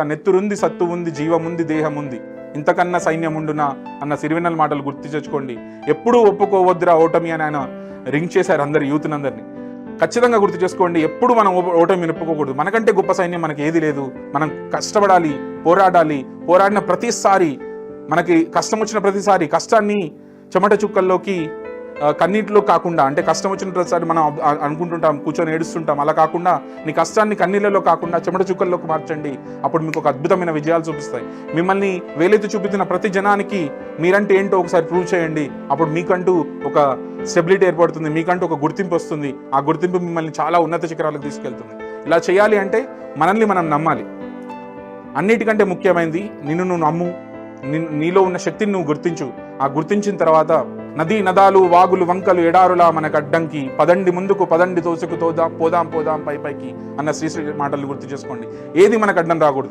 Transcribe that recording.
నెత్తురుంది సత్తు ఉంది జీవం ఉంది దేహం ఉంది ఇంతకన్నా సైన్యం ఉండునా అన్న సిరివెన్నెల మాటలు గుర్తు తెచ్చుకోండి. ఎప్పుడూ ఒప్పుకోవద్దురా ఓటమి అని ఆయన రింగ్ చేశారు అందరు యూత్ అందరినీ ఖచ్చితంగా గుర్తు చేసుకోండి ఎప్పుడు మనం ఓ- ఓటమిని ఒప్పుకోకూడదు. మనకంటే గొప్ప సైన్యం మనకి ఏది లేదు. మనం కష్టపడాలి పోరాడాలి. పోరాడిన ప్రతిసారి మనకి కష్టం వచ్చిన ప్రతిసారి కష్టాన్ని చెమట చుక్కల్లోకి కన్నీటిలో కాకుండా అంటే కష్టం వచ్చిన ప్రతిసారి మనం అనుకుంటుంటాం కూర్చొని ఏడుస్తుంటాం. అలా కాకుండా నీ కష్టాన్ని కన్నీళ్ళలో కాకుండా చెమట చుక్కల్లోకి మార్చండి. అప్పుడు మీకు ఒక అద్భుతమైన విజయాలు చూపిస్తాయి. మిమ్మల్ని వేలెత్తి చూపించిన ప్రతి జనానికి మీరంటే ఏంటో ఒకసారి ప్రూవ్ చేయండి. అప్పుడు మీకంటూ ఒక స్టెబిలిటీ ఏర్పడుతుంది మీకంటూ ఒక గుర్తింపు వస్తుంది. ఆ గుర్తింపు మిమ్మల్ని చాలా ఉన్నత శిఖరాలకు తీసుకెళ్తుంది. ఇలా చేయాలి అంటే మనల్ని మనం నమ్మాలి. అన్నిటికంటే ముఖ్యమైనది నిన్ను నువ్వు నమ్ము నీలో ఉన్న శక్తిని నువ్వు గుర్తించు. ఆ గుర్తించిన తర్వాత నదీ నదాలు వాగులు వంకలు ఎడారులా మనకు అడ్డంకి. పదండి ముందుకు పదండి తోసుకు తోదాం పోదాం పోదాం పై పైకి అన్న శ్రీశ్రీ మాటలు గుర్తు చేసుకోండి. ఏది మనకు అడ్డం రాకూడదు.